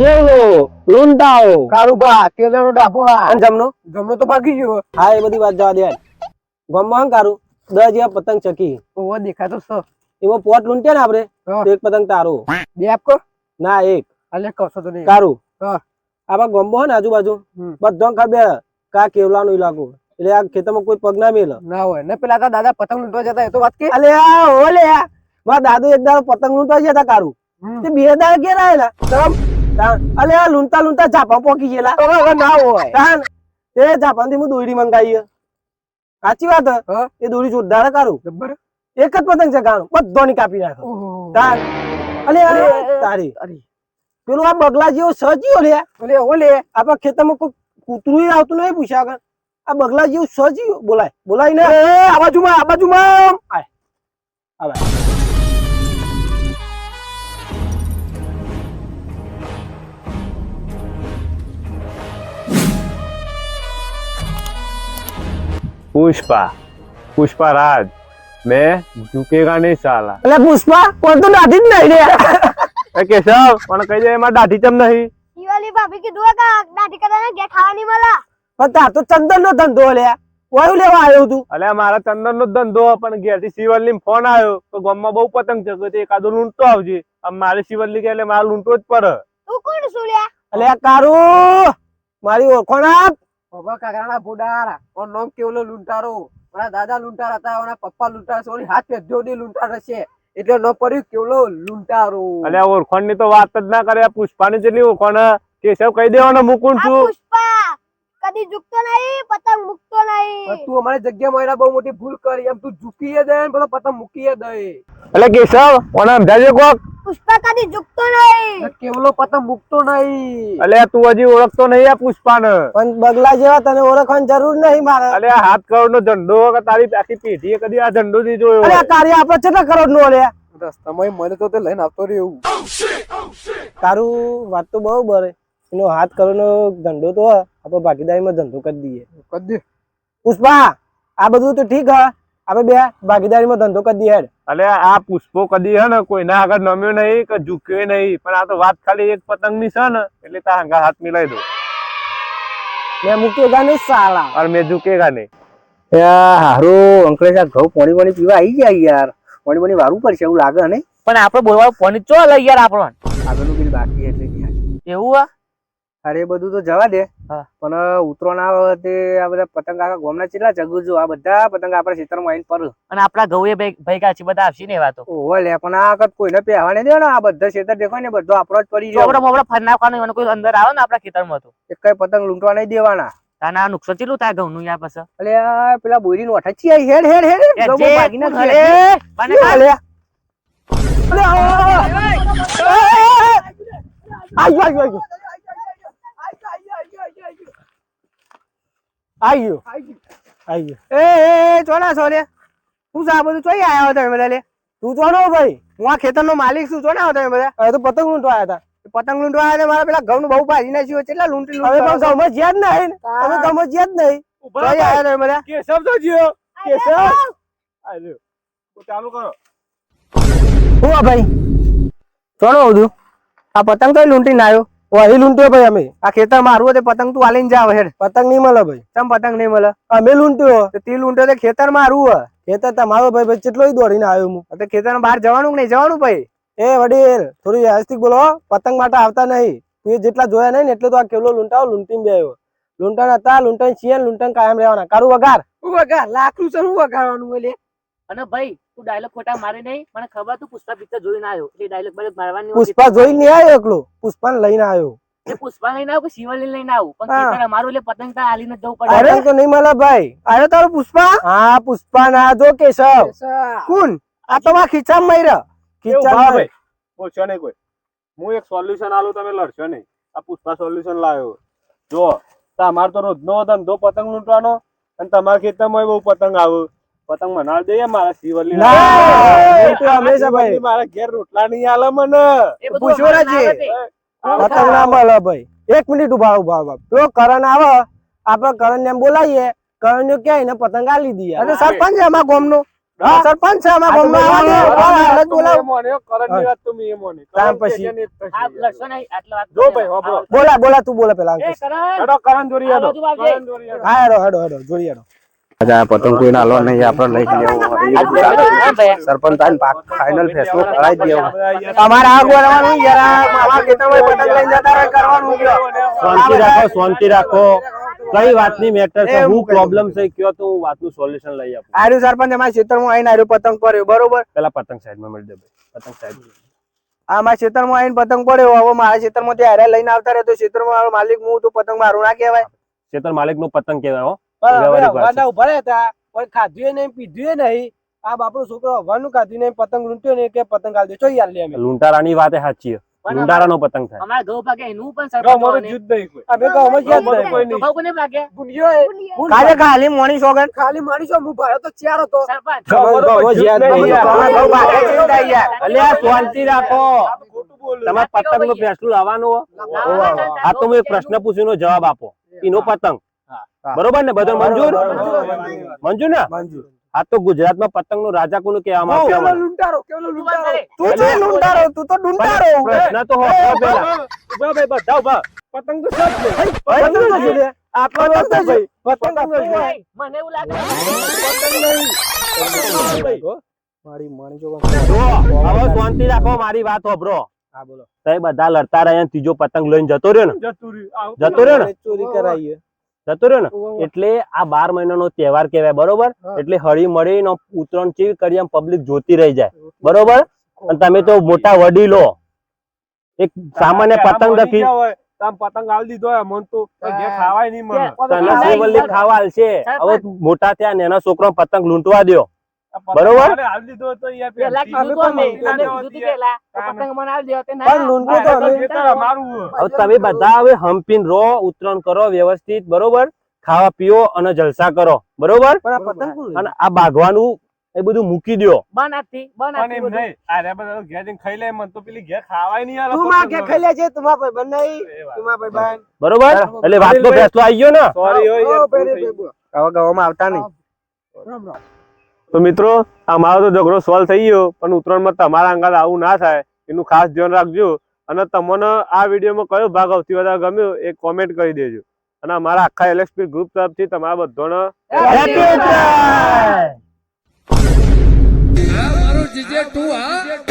કેવો લૂંટાઓ કારુબા કેલેનો ડાપોળા અને જમનો જમનો તો પાકી ગયો. હા એ બધી વાત જવા દે ગમમાં કારું? દસ જેવા પતંગ ચકી. ઓવો દેખાતો છે. એવો પોટ લૂંટ્યા ને આપડે એક પતંગ તારો. બે આપકો? ના એક. અલે કસો તો નહીં. કારું? હા. આપડા ગમો હોય ને આજુબાજુ. બધો ખબર કા કેવલાનો ઇલાકો એટલે આ ખેતરમાં કોઈ પગ ના મેલ. ના હોય. ને પેલા દાદા પતંગ લૂંટવા જતા એ તો વાત કે? અલે આ ઓલે મારા દાદુ એક દાડો પતંગ લૂંટવા જતા કારું. તે બે દાડા તમ તાન. અલે આ લુંતા લુંતા જાપા પોકી ગયેલા. હવે ના હોય. તાન તે જાપાનથી હું દોરી મંગાવી સાચી વાત? એ દોરી જોરદાર કારું એક જ પતંગ છે ગાણું બધો ની કાપી નાખો. તાન અલે. તારી. પેલું આ બગલા જેવો સજીવો લે. ઓલે ઓલે આપણા ખેતરમાં કોઈ કૂતરું આવતું નહીં પૂછ્યા આગળ. આ બગલા જેવું સજીવો બોલાય. બોલાય ને. આ બાજુમાં આ બાજુમાં. આવે. પુષ્પા. પુષ્પા રાજ. મેં ઝુકેગા નહીં સાલા. એટલે પુષ્પા કોણ તો દાઢી જ નહીં રે. કેશવ પણ કહી દે એમાં દાઢી ચમ નહીં? દિવાળી ભાભી કીધું કે દાઢી કદાચ ઘેર ખાવા નહીં મળે. પણ તાર તો ચંદન નો ધંધો લે. વાયુ લેવા આવ્યો તું. અલે મારા ચંદન નો ધંધો પણ ઘેરથી શિવલ્લી ફોન આવ્યો તો ગામમાં બહુ પતંગ ચગે છે એકાદો લૂંટો આવજે. આમ મારે શિવલ્લી કે એટલે મારે લૂંટો જ પડે. તું કોણ સુલ્યા? અલે કારું મારી ઓળખો આપ. બાબા કાકાના ફુડાર ઓર નોમ કેવલો લૂંટારો. ઓના દાદા લૂંટાર હતા ઓના પપ્પા લૂંટાર છે ઓની હાથ પેઢીઓ ની લૂંટાર હશે. એટલે ન પડ્યું કેવલો લૂંટારો. અલે આ ની તો વાત જ ના કરે આ પુષ્પાની જેટલી ઓળખણ. કેશવ કહી દેવાનો મુકું છું. પુષ્પા કદી ઝૂકતો નહીં પતંગ મૂકતો નહીં. તું અમારી જગ્યા માં બહુ મોટી ભૂલ કરી એમ તું ઝૂકી દે ને પેલો પતંગ મૂકીએ દે. એટલે કેશવ ઓને સમજાજે કોક પુષ્પા ઝૂકતો નહીં. કેવલો પતંગ મૂકતો નહીં. અલે તું હજી ઓળખતો નહીં આ પુષ્પાને. પણ બગલા જેવા તને ઓળખવાની જરૂર નહીં મારે. અલે હાથ કરોડ નો ઝંડો કે તારી આખી પેઢીએ કદી આ ઝંડો થી જોયો અરે તારી કાર્ય આપણે કેટલા કરોડ નો અલે. રસ્તામાં મને તો તે લઈને આવતો રહ્યો. તારું વાત તો બહુ બરે એનો હાથ કરવાનો ધંધો તો. આપણે ભાગીદારીમાં ધંધો કરી દઈએ. કદી પુષ્પા આ બધું તો ઠીક હે. આપણે બે ભાગીદારીમાં ધંધો કરી દઈએ એટલે આ પુષ્પો કદી હે ને કોઈના આગળ નમ્યો નહીં કે ઝૂક્યો નહીં. પણ આ તો વાત ખાલી એક પતંગની છે ને એટલે તારા હંગા હાથ મિલાવી દો મેં મૂકેગા નહીં સાલા. અને મેં ઝૂકેગા નહીં. હારો અંકલેશ આ ઘઉં પોણી પોણી પીવા આવી ગયા યાર. પોણી પોણી વારું પડશે એવું લાગે નહીં. પણ આપણે બોલવાનું પોણી ચો લે યાર આપણો આગળનું બિલ બાકી એટલે એવું આ? અરે બધું તો જવા દે. પણ ઉતરોણ આ વખતે આ બધા પતંગ આખા ગોમના ચેટલા ચગુજો આ બધા પતંગ આપણા ખેતરમાં આવીને પર અને આપણા ઘઉં એ ભાઈ ભાઈ કાચી બધા આવશે ને એવા તો ઓહો લે પણ આ વખત કોઈને પહેવા નહીં દેવાનો આ બધા ક્ષેત્ર દેખાય ને બધો આપણો જ પડી જાય મોપડા ફરી નાખવાનું એનો કોઈ અંદર આવે ને આપણા ખેતરમાં તો એક કઈ પતંગ લૂંટવા નહીં દેવાના તાના નુકસાન ચેટલું થાય ઘઉં નું યાર પછી અલે પેલા બોરી નું અઠાચી આવી હેડ હેડ હેડ એ જે ભાગી? અરે આ, આ, આ, આ, આયો, આયો, આયો. આયો. આવ્યો એ એ ચોના છો રે શું છે આ બધું? ચોઈ આવ્યા હતા બધા લે તું જોડો ભાઈ. હું આ ખેતરનો માલિક છું. ચોના આવો તમે બધા? હવે તો પતંગ લૂંટવા આવ્યા હતા. પતંગ લૂંટવા આવ્યા હતા, મારા પેલા ઘઉં બહુ ભાજી નાખ્યું કેટલા લૂંટી હતા હવે લૂંટી ગામમાં જ્યાં જ નહીં તમે સમજ જ્યાં જ નહીં. ચોઈ આવ્યા તમે બધા? કેશવ તો જીઓ. કેશવ? આવ્યો ચાલુ કરો. શું આ ભાઈ? ચોનો બધું. આ પતંગ તો લૂંટીને આવ્યો. વહી લૂંટ્યો ભાઈ અમે. આ ખેતર મારું તે પતંગ તું આલીને જાવ હેડ. પતંગ નહીં મળે ભાઈ. ચમ પતંગ નહીં મળે? અમે લૂંટ્યો તે લૂંટ્યો તે ખેતર મારું હે ખેતર તમારો ભાઈ ભાઈ કેટલો દોડીને આવ્યો હું. તો ખેતર બહાર જવાનું નહીં? જવાનું ભાઈ. એ વડીલ થોડી વ્યવસ્થિત બોલો પતંગ માટે આવતા નહીં. તું જેટલા જોયા નહીં ને એટલે તો આ કેવલો લૂંટાવો લૂંટીને બે આવ્યો. લૂંટણ હતા લૂંટણ છીએ લૂંટણ કાયમ રહેવાના. કારું વગાર હું લાખ લાકડું છે હું વગાડવાનું એટલે અને ભાઈ તું ડાયલોગ ખોટા મારે નહીં મને ખબર તું પુષ્પા પિક્ચર જોઈને આવ્યો. એટલે ડાયલોગ બાયલોગ મારવાની પુષ્પા જોઈ નહીં આવ્યો એકલો? પુષ્પાને લઈને આવ્યો. એ પુષ્પા લઈને આવું કે શિવલી લઈને આવું? પણ હા. અમારું એટલે પતંગ આલીને જવું પડે. તો નહીં મળે ભાઈ. આવ્યો તારો પુષ્પા? હા પુષ્પા ના જો કેશવ. કોણ આ તો મારા ખીચામાં મર્યો. કેવું કિચન ભાઈ? બોલશો નહીં કોઈ. હું એક સોલ્યુશન આલું તમે લડશો નહીં. આ પુષ્પા સોલ્યુશન લાવ્યો. જો તમારે તો રોજનો ધંધો પતંગ લૂંટવાનો અને તમારા ખેતરમાં બહુ પતંગ આવે. પતંગ મનાવી દઈએ મારા શિવલી ના, તો હંમેશા ભાઈ. મારા ઘેર રોટલા નહીં આલે મને પૂછો રાજી. ના. પતંગ ના મળે ભાઈ એક મિનિટ ઊભા ઊભા ઊભા પેલો કરણ આવે આપણે કરણ ને બોલાવીએ કરણ ને ક્યાંય ને પતંગ આલી દઈએ આ સરપંચ છે અમારા ગામનો હા, સરપંચ છે આવા વાત એ માની. ત્યાર કરણ પછી. ને નહીં આટલા વાત જો ભાઈ. બોલા બોલા તું બોલા પેલા એ કરણ હેડો કરણ જોડી હેડો. કરણ હેડો. હા હેડો હેડો હેડો જોડી હેડો આ પતંગ નહીં આપણે લઈ લેવો સરપંચ તાન ફાઇનલ ફેસલો કરાવી દેવો તમારે આ બોલવાનું યાર? મામા ખેતરમાં પતંગ લઈને જતા રહે કરવાનું શાંતિ રાખો શાંતિ રાખો. કઈ વાતની મેટર છે? હું પ્રોબ્લેમ છે. કયો તો હું વાતનું સોલ્યુશન લઈ આપું. આર્યું સરપંચ અમારા ખેતરમાં આવીને આર્યું પતંગ પડ્યો બરોબર? પેલા પતંગ સાઈડમાં મળી દે પતંગ સાઈડ આ અમારા ખેતરમાં આવીને પતંગ પડ્યો. હવે મારા ક્ષેત્રમાં ત્યાં હારે લઈને આવતા રહે તો ક્ષેત્રમાં માલિક હું તો પતંગ મારું ના કહેવાય. ક્ષેત્ર માલિકનું પતંગ કહેવાય હો. હવાના ઊભા હતા કોઈ ખાધું નહીં પીધું નહીં. આ બાપરો છોકરો હવાનું ખાધું નહીં પતંગ લૂંટ્યો નહીં કે પતંગ હાલ દે. યાર લે અમે? લૂંટારાની વાત સાચી લૂંટારાનો પતંગ થાય. અમારા ઘઉં પાકે એનું પણ સરપંચ હોવાને. અમે કહો અમે જ યાદ અમારું નહીં. કોઈ તો ઘઉં કોને પાકે કાલે ખાલી મોણી સોગન ખાલી માણીશો હું ભાડો તો ચાર હતો સરપંચ. નહીં. યાર. અલ્યા શાંતિ રાખો. તમારે પતંગનું ફેસલું લાવવાનું હો. આ તો હું એક પ્રશ્ન પૂછીનો જવાબ આપો. એનો પતંગ. બરોબર ને બધો મંજૂર મંજૂર ને મંજૂર. આ તો ગુજરાતમાં પતંગનું રાજા કોનું કહેવામાં આવે કેવલો છે? કેવલો તું લૂંટારો બંધ કરે. તું તો લૂંટારો તું તો લૂંટારો પ્રશ્ન તો હોભળો પેલા. પતંગ તો છે લે. પતંગ તો છે. પતંગ તો છે. ભાઈ, મને એવું લાગે મારી માણી જો જો હવે શાંતિ રાખો મારી વાત હોબરો હા બોલો તો બધા લડતા રહ્યા ત્રીજો પતંગ લઈને જતો રહ્યો ને જતો રહ્યો ને ચોરી કરાઈએ જતો રહ્યો ને એટલે આ બાર મહિનાનો તહેવાર કહેવાય બરોબર? એટલે હળી મળી નો ઉત્તરાયણ ચેવી કરી પબ્લિક જોતી રહી જાય બરોબર? અને તમે તો મોટા વડીલો એક સામાન્ય પતંગ દખી પતંગ હાલ દીધો મન તો ખાવાય નહીં મને. તને ખાવા હાલશે હવે મોટા થયા ને એના છોકરા પતંગ લૂંટવા દ્યો. બરોબર? તો તો તમે તું તો તે તો બધા હવે હમ્પીન રો ઉત્તરાયણ કરો વ્યવસ્થિત બરોબર? ખાવા પીઓ અને જલસા કરો બરોબર? અને આ બાગવાનું એ બધું મૂકી દો બન આપતી બન પણ બધું. નહીં બધા ઘેર જઈને ખાઈ લે મન તો પેલી ઘેર ખાવાય નહીં યાર તું માં કે ખાઈ લે છે તુમા ભાઈ બન નહીં એ ભાઈ બન બરોબર? એટલે વાતનો ફેસલો આવી ગયો ને. હવે ગવામાં આવતા નહીં. તો મિત્રો આ મારો તો ઝઘડો સોલ્વ થઈ ગયો પણ ઉત્તરાયણમાં તમારા અંગાત આવું ના થાય એનું ખાસ ધ્યાન રાખજો. અને તમને આ વિડીયોમાં કયો ભાગ સૌથી વધારે ગમ્યો એ કોમેન્ટ કરી દેજો. અને અમારા આખા એલએક્સપી ગ્રુપ તરફથી તમારા બધાને! મારો જીજે તું હા?